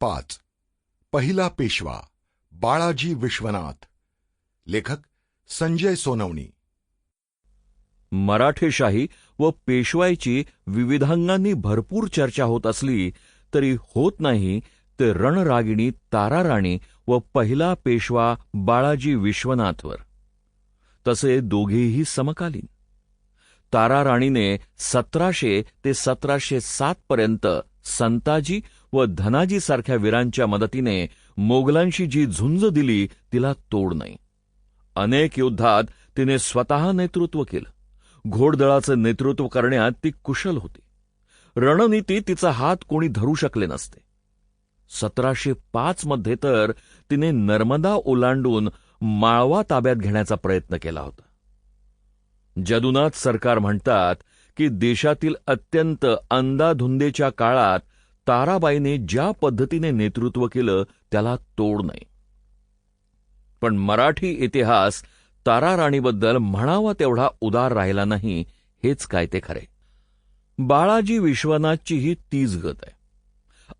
पाच. पहिला पेशवा बाळाजी विश्वनाथ. लेखक संजय सोनवणी. मराठेशाही व पेशवाईची विविधांगांनी भरपूर चर्चा होत असली तरी होत नाही ते रणरागिणी ताराराणी व पहिला पेशवा बाळाजी विश्वनाथवर. तसे दोघेही समकालीन. ताराराणीने सतराशे ते सतराशे सात पर्यंत संताजी व धनाजी सारख्या वीरांच्या मदतीने मोगलांशी जी झुंज दिली तिला तोड नाही. अनेक युद्धात तिने स्वतः नेतृत्व केलं. घोडदळाचं नेतृत्व करण्यात ती कुशल होती. रणनीती तिचा हात कोणी धरू शकले नसते. सतराशे पाच मध्ये तर तिने नर्मदा ओलांडून माळवा ताब्यात घेण्याचा प्रयत्न केला होता. जदुनाथ सरकार म्हणतात की देशातील अत्यंत अंदाधुंदेच्या काळात ताराबाईने ज्या पद्धतीने नेतृत्व केलं त्याला तोड नाही. पण मराठी इतिहास ताराराणीबद्दल म्हणावा तेवढा उदार राहिला नाही हेच काय ते खरे. बाळाजी विश्वनाथची ही तीच गत आहे.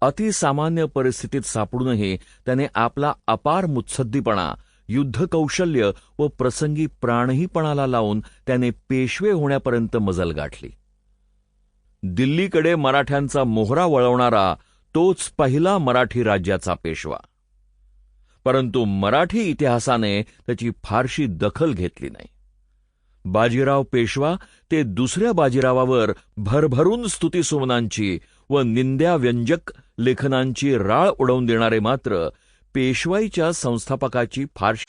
अतिसामान्य परिस्थितीत सापडूनही त्याने आपला अपार मुत्सद्दीपणा युद्धकौशल्य व प्रसंगी प्राणहीपणाला लावून त्याने पेशवे होण्यापर्यंत मजल गाठली. दिल्लीकडे मराठ्यांचा मोहरा वळवणारा तोच पहिला मराठी राज्याचा पेशवा. परंतु मराठी इतिहासाने त्याची फारशी दखल घेतली नाही. बाजीराव पेशवा ते दुसऱ्या बाजीरावावर भरभरून स्तुतीसुमनांची व निंद्याव्यंजक लेखनांची राळ उडवून देणारे मात्र पेशवाईच्या संस्थापकाची फारशी